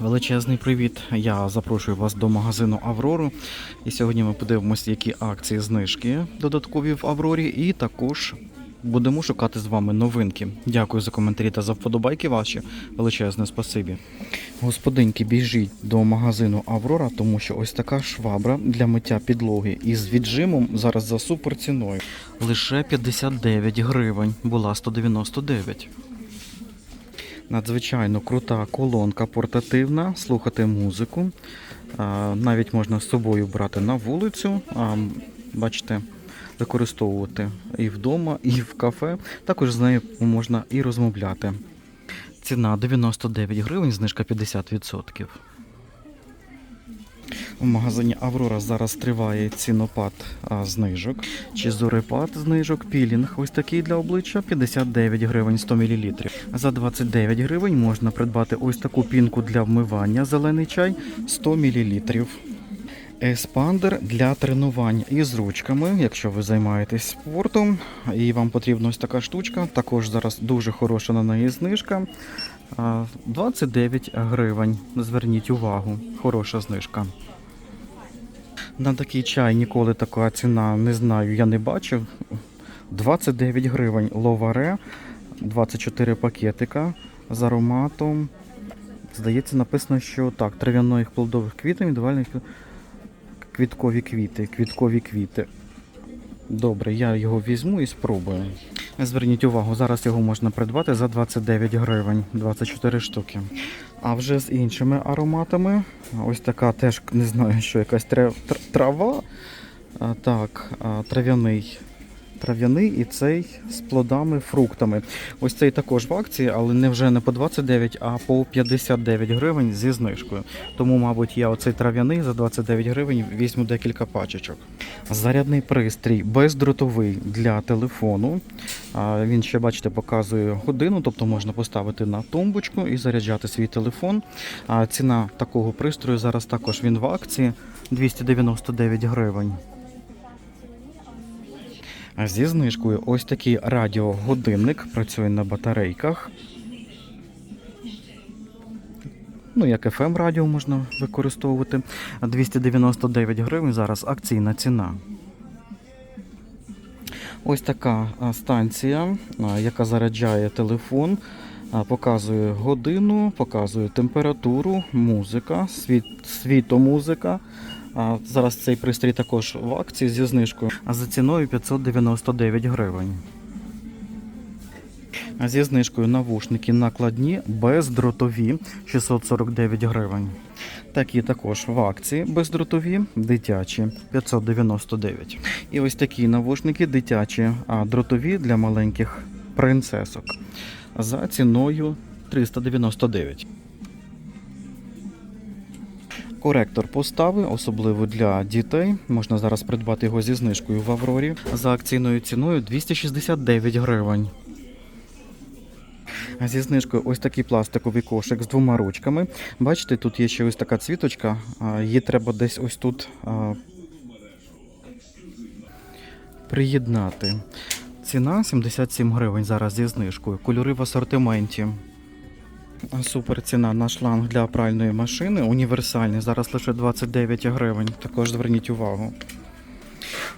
Величезний привіт! Я запрошую вас до магазину Аврору. І сьогодні ми подивимося, які акції знижки додаткові в Аврорі, і також будемо шукати з вами новинки. Дякую за коментарі та за вподобайки ваші. Величезне спасибі. Господинки, біжіть до магазину Аврора, тому що ось така швабра для миття підлоги із віджимом зараз за супер ціною. Лише 59 гривень, була 199. Надзвичайно крута колонка портативна, слухати музику. Навіть можна з собою брати на вулицю. Бачите, використовувати і вдома, і в кафе. Також з нею можна і розмовляти. Ціна 99 гривень, знижка 50%. У магазині Аврора зараз триває цінопад знижок. Чи зорепад знижок, пілінг ось такий для обличчя 59 гривень 100 мл. За 29 гривень можна придбати ось таку пінку для вмивання зелений чай 100 мл. Еспандер для тренувань із ручками, якщо ви займаєтесь спортом, і вам потрібна ось така штучка. Також зараз дуже хороша на неї знижка. А, 29 гривень. Зверніть увагу, хороша знижка. На такий чай ніколи така ціна не знаю, я не бачив. 29 гривень ловаре, 24 пакетика з ароматом. Здається, написано, що так, трав'яної плодових квітів, індивідуальних квіткові квіти, квіткові квіти. Добре, я його візьму і спробую. Зверніть увагу, зараз його можна придбати за 29 гривень, 24 штуки. А вже з іншими ароматами. Ось така теж не знаю, що якась трав- трава. Так, трав'яний. Трав'яний і цей з плодами, фруктами. Ось цей також в акції, але не вже не по 29, а по 59 гривень зі знижкою. Тому, мабуть, я оцей трав'яний за 29 гривень візьму декілька пачечок. Зарядний пристрій бездротовий для телефону. Він ще, бачите, показує годину, тобто можна поставити на тумбочку і заряджати свій телефон. Ціна такого пристрою зараз також він в акції 299 гривень. Зі знижкою ось такий радіогодинник працює на батарейках. Ну, як FM радіо можна використовувати. 299 гривень зараз акційна ціна. Ось така станція, яка заряджає телефон, показує годину, показує температуру, музика, світ, світомузика. Зараз цей пристрій також в акції зі знижкою, а за ціною 599 гривень. Зі знижкою навушники накладні бездротові 649 гривень. Такі також в акції бездротові, дитячі 599. І ось такі навушники дитячі, а дротові для маленьких принцесок за ціною 399. Коректор постави, особливо для дітей. Можна зараз придбати його зі знижкою в Аврорі за акційною ціною 269 гривень. Зі знижкою ось такий пластиковий кошик з двома ручками. Бачите, тут є ще ось така цвіточка. Її треба десь ось тут приєднати. Ціна 77 гривень зараз зі знижкою. Кольори в асортименті. Супер ціна на шланг для пральної машини. Універсальний. Зараз лише 29 гривень. Також зверніть увагу.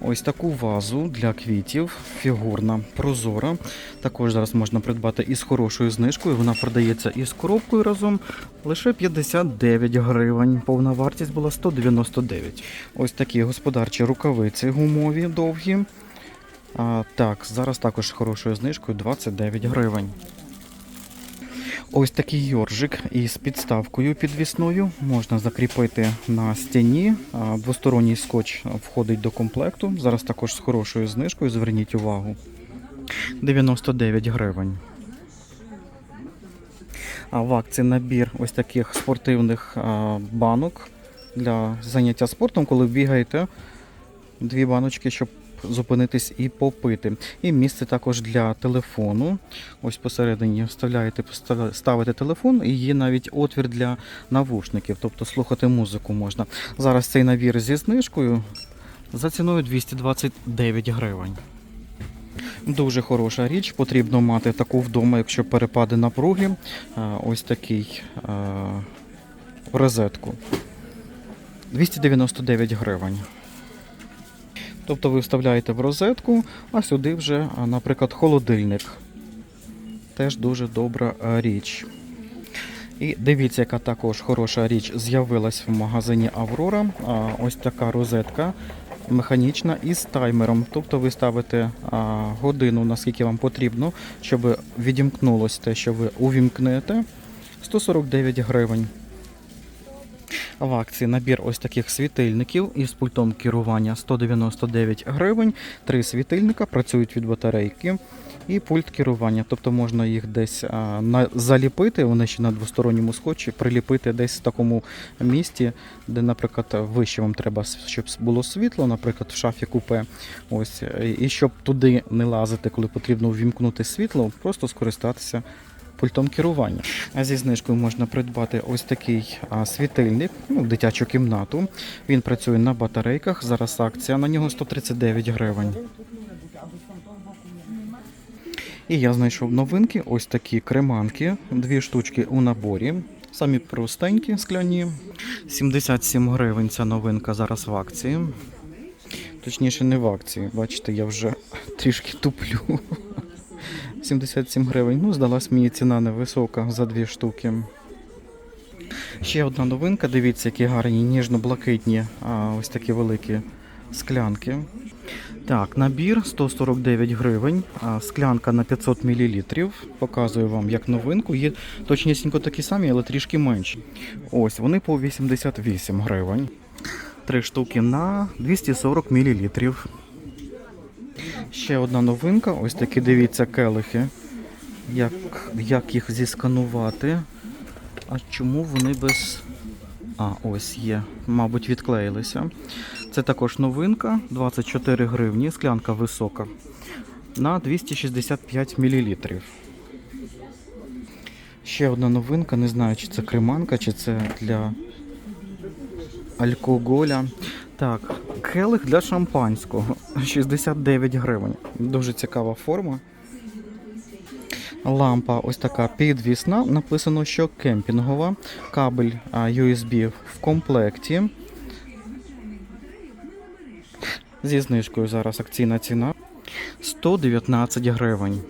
Ось таку вазу для квітів, фігурна, прозора. Також зараз можна придбати із хорошою знижкою. Вона продається із коробкою разом лише 59 гривень. Повна вартість була 199. Ось такі господарчі рукавиці гумові, довгі. А, так, зараз також хорошою знижкою 29 гривень. Ось такий йоржик із підставкою підвісною можна закріпити на стіні. Двосторонній скотч входить до комплекту. Зараз також з хорошою знижкою. Зверніть увагу. 99 гривень. А в набір ось таких спортивних банок для заняття спортом, коли бігаєте. Дві баночки, щоб зупинитись і попити. І місце також для телефону. Ось посередині вставляєте, ставите телефон, і є навіть отвір для навушників, тобто слухати музику можна. Зараз цей набір зі знижкою за ціною 229 гривень. Дуже хороша річ, потрібно мати таку вдома, якщо перепади напруги. Ось такий розетку. 299 гривень. Тобто ви вставляєте в розетку, а сюди вже, наприклад, холодильник. Теж дуже добра річ. І дивіться, яка також хороша річ з'явилась в магазині Аврора. Ось така розетка механічна із таймером. Тобто ви ставите годину, наскільки вам потрібно, щоб відімкнулось те, що ви увімкнете. 149 гривень. В акції набір ось таких світильників із пультом керування 199 гривень. Три світильника працюють від батарейки і пульт керування. Тобто можна їх десь заліпити, вони ще на двосторонньому скотчі, приліпити десь в такому місці, де, наприклад, вище вам треба, щоб було світло, наприклад, в шафі купе. Ось, і- щоб туди не лазити, коли потрібно ввімкнути світло, просто скористатися пультом керування. Зі знижкою можна придбати ось такий світильник, ну, в дитячу кімнату. Він працює на батарейках. Зараз акція на нього 139 гривень. І я знайшов новинки, ось такі креманки, дві штучки у наборі. Самі простенькі, скляні. 77 гривень ця новинка зараз в акції. Точніше, не в акції. Бачите, я вже трішки туплю. 77 гривень. Ну, здалась мені ціна невисока за дві штуки. Ще одна новинка. Дивіться, які гарні ніжно-блакитні, ось такі великі склянки. Так, набір 149 гривень, склянка на 500 мл. Показую вам як новинку. Є точнісінько такі самі, але трішки менші. Ось, вони по 88 гривень. Три штуки на 240 мл. Ще одна новинка. Ось такі дивіться келихи. Як, як їх зісканувати? А чому вони без. А, ось є. Мабуть, відклеїлися. Це також новинка. 24 гривні, склянка висока. На 265 мл. Ще одна новинка. Не знаю, чи це креманка, чи це для алкоголя. Так, келих для шампанського 69 гривень. Дуже цікава форма. Лампа ось така підвісна. Написано, що кемпінгова. Кабель USB в комплекті. Зі знижкою зараз акційна ціна 119 гривень.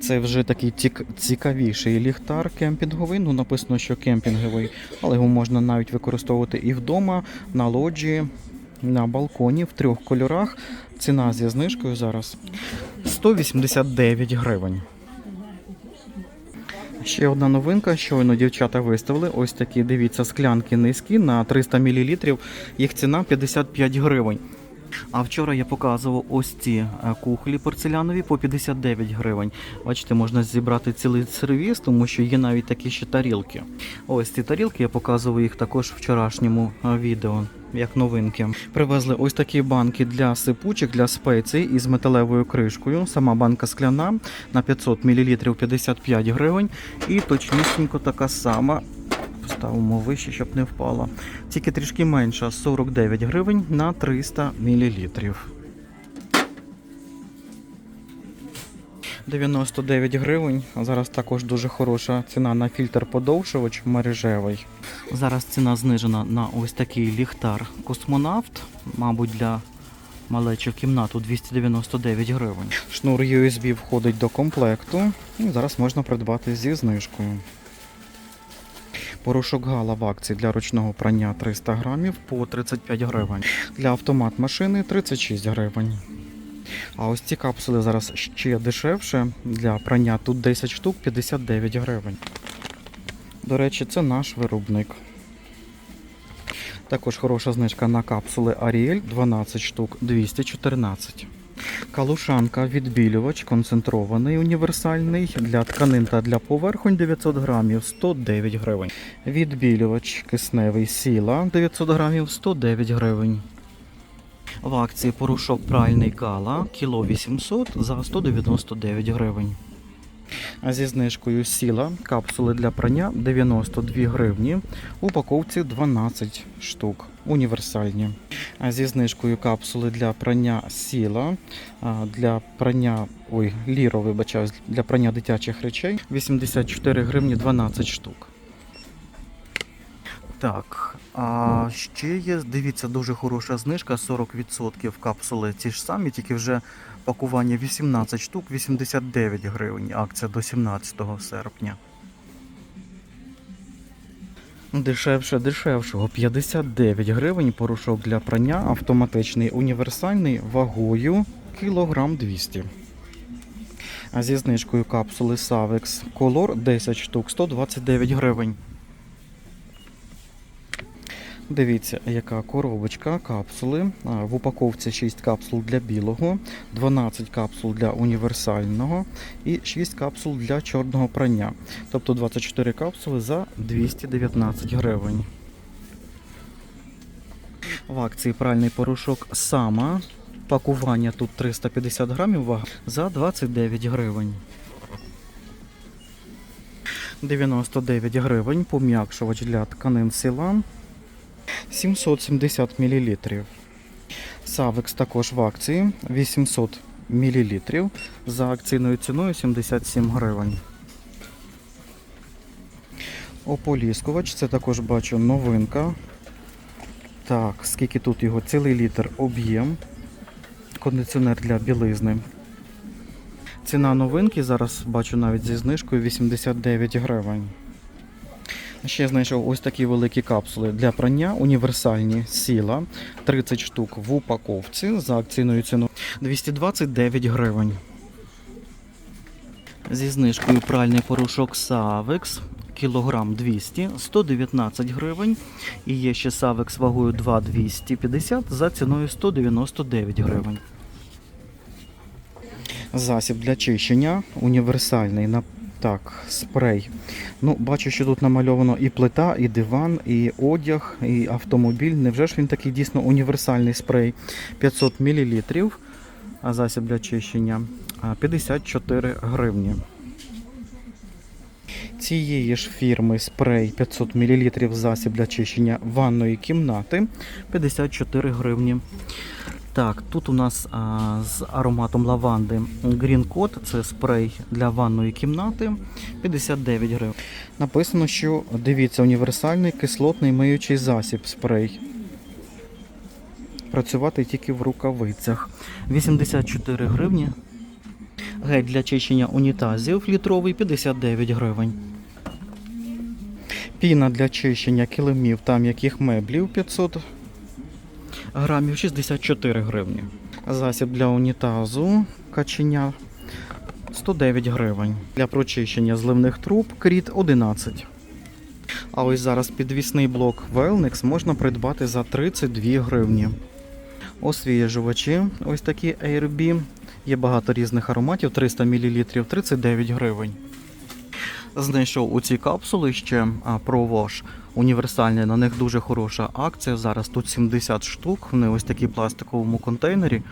Це вже такий цік- цікавіший ліхтар кемпінговий. Ну, написано, що кемпінговий, але його можна навіть використовувати і вдома, на лоджії, на балконі в трьох кольорах. Ціна зі знижкою зараз 189 гривень. Ще одна новинка, щойно дівчата виставили. Ось такі, дивіться, склянки низькі на 300 мл. Їх ціна 55 гривень. А вчора я показував ось ці е, кухлі порцелянові по 59 гривень. Бачите, можна зібрати цілий сервіс, тому що є навіть такі ще тарілки. Ось ці тарілки я показував їх також в вчорашньому е, відео. Як новинки. Привезли ось такі банки для сипучих, для спецій із металевою кришкою. Сама банка скляна на 500 мл 55 гривень. І точнісінько така сама. Поставимо вище, щоб не впала. Тільки трішки менша 49 гривень на 300 мл. 99 гривень. Зараз також дуже хороша ціна на фільтр подовжувач мережевий. Зараз ціна знижена на ось такий ліхтар космонавт, мабуть, для малечі в кімнату 299 гривень. Шнур USB входить до комплекту. І зараз можна придбати зі знижкою. Порошок Гала в акції для ручного прання 300 грамів по 35 гривень. Для автомат машини 36 гривень. А ось ці капсули зараз ще дешевше. Для прання тут 10 штук 59 гривень. До речі, це наш виробник. Також хороша знижка на капсули Ariel 12 штук 214. Калушанка відбілювач концентрований універсальний для тканин та для поверхонь 900 грамів 109 гривень. Відбілювач кисневий сіла 900 грамів 109 гривень. В акції порошок пральний кала кіло 800 за 199 гривень. Зі знижкою сіла капсули для прання 92 гривні. Упаковці 12 штук. Універсальні. Зі знижкою капсули для прання сіла, для прання, ой, ліро, вибачаюсь, для прання дитячих речей 84 гривні 12 штук. Так, а ще є, дивіться, дуже хороша знижка, 40% капсули. Ті ж самі, тільки вже пакування 18 штук, 89 гривень. Акція до 17 серпня. Дешевше дешевшого 59 гривень порошок для прання автоматичний універсальний вагою кілограм 200. А зі знижкою капсули Savex Color 10 штук 129 гривень. Дивіться, яка коробочка капсули. В упаковці 6 капсул для білого, 12 капсул для універсального і 6 капсул для чорного прання. Тобто 24 капсули за 219 гривень. В акції пральний порошок Сама. Пакування тут 350 грамів вага за 29 гривень. 99 гривень пом'якшувач для тканин Сілан 770 мл. Савекс також в акції 800 мл за акційною ціною 77 гривень. Ополіскувач, це також бачу новинка. Так, скільки тут його? Цілий літр об'єм. Кондиціонер для білизни. Ціна новинки зараз бачу навіть зі знижкою 89 гривень. Ще знайшов ось такі великі капсули для прання, універсальні сіла, 30 штук в упаковці за акційною ціною 229 гривень. Зі знижкою пральний порошок Savex, кілограм 200, 119 гривень. І є ще Savex вагою 2,250 за ціною 199 гривень. Засіб для чищення універсальний на так, спрей. Ну, бачу, що тут намальовано і плита, і диван, і одяг, і автомобіль. Невже ж він такий дійсно універсальний спрей? 500 мл, а засіб для чищення 54 гривні. Цієї ж фірми спрей 500 мл засіб для чищення ванної кімнати 54 гривні. Так, тут у нас а, з ароматом лаванди Green Code, це спрей для ванної кімнати 59 гривень. Написано, що дивіться, універсальний кислотний миючий засіб спрей. Працювати тільки в рукавицях. 84 гривні. Гель для чищення унітазів літровий 59 гривень. Піна для чищення килимів та м'яких меблів 500 грамів 64 гривні. Засіб для унітазу каченя 109 гривень. Для прочищення зливних труб кріт 11. А ось зараз підвісний блок Wellnix можна придбати за 32 гривні. Освіжувачі, ось такі AirB. Є багато різних ароматів, 300 мл 39 гривень. Знайшов у ці капсули ще а, ProWash універсальні. На них дуже хороша акція. Зараз тут 70 штук. Вони ось такі пластиковому контейнері.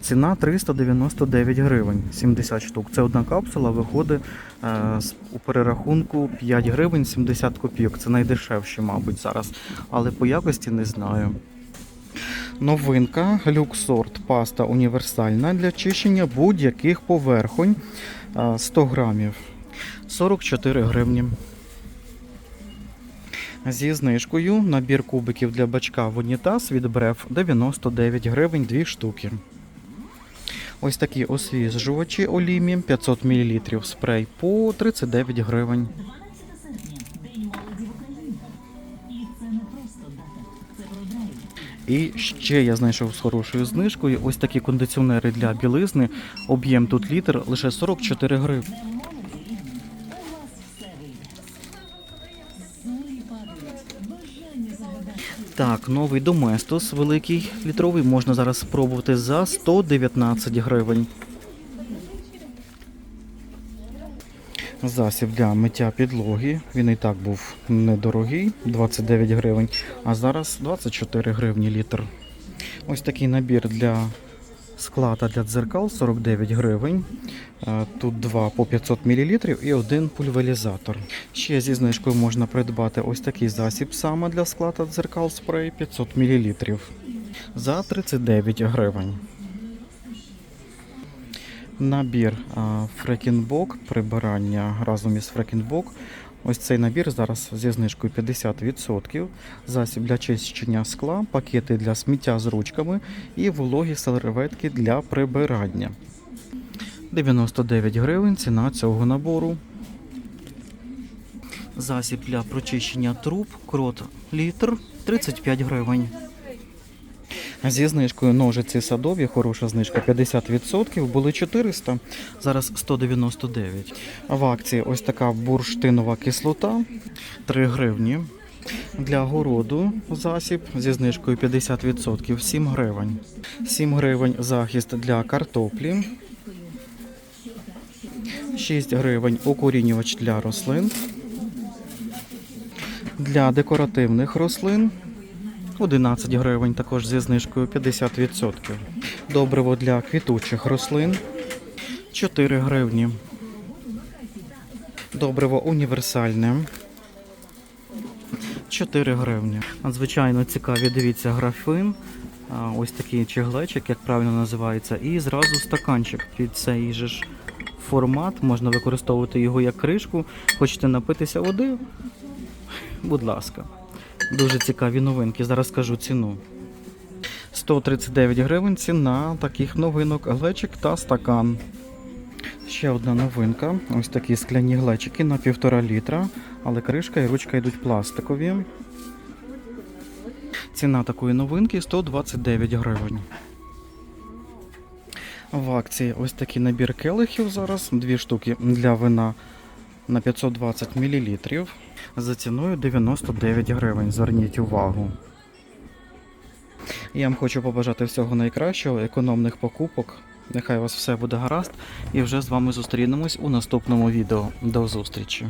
Ціна 399 гривень. 70 штук. Це одна капсула виходить е, у перерахунку 5 гривень 70 копійок. Це найдешевші, мабуть, зараз. Але по якості не знаю. Новинка Люксорт паста універсальна для чищення будь-яких поверхонь 100 грамів. 44 гривні. Зі знижкою набір кубиків для бачка в унітаз від Бреф 99 гривень 2 штуки. Ось такі освіжувачі Олімі 500 мл спрей по 39 гривень. 12 серпня День молоді в Україні. І ще я знайшов з хорошою знижкою ось такі кондиціонери для білизни. Об'єм тут літр лише 44 гривень. Так, новий Доместос великий літровий можна зараз спробувати за 119 гривень. Засіб для миття підлоги. Він і так був недорогий, 29 гривень, а зараз 24 гривні літр. Ось такий набір для скла та для дзеркал 49 гривень. Е, Тут два по 500 мл і один пульверізатор. Ще зі знижкою можна придбати ось такий засіб саме для скла та дзеркал спрей 500 мл за 39 гривень. Набір фрекінбок, прибирання разом із фрекінбок Ось цей набір зараз зі знижкою 50%. Засіб для чищення скла, пакети для сміття з ручками і вологі серветки для прибирання. 99 гривень ціна цього набору. Засіб для прочищення труб, крот літр 35 гривень. Зі знижкою ножиці садові, хороша знижка 50%, були 400, зараз 199. В акції ось така бурштинова кислота 3 гривні. Для городу засіб зі знижкою 50% 7 гривень. 7 гривень захист для картоплі. 6 гривень укорінювач для рослин. Для декоративних рослин 11 гривень також зі знижкою 50%. Добриво для квітучих рослин 4 гривні. Добриво універсальне 4 гривні. Надзвичайно цікаві, дивіться, графин. Ось такий чеглечик, як правильно називається, і зразу стаканчик під цей же ж формат. Можна використовувати його як кришку. Хочете напитися води? Будь ласка. Дуже цікаві новинки. Зараз скажу ціну. 139 гривень ціна таких новинок, глечик та стакан. Ще одна новинка. Ось такі скляні глечики на 1,5 літра, але кришка і ручка йдуть пластикові. Ціна такої новинки 129 гривень. В акції ось такий набір келихів зараз. Дві штуки для вина на 520 мл. За ціною 99 гривень. Зверніть увагу. Я вам хочу побажати всього найкращого, економних покупок. Нехай у вас все буде гаразд. І вже з вами зустрінемось у наступному відео. До зустрічі!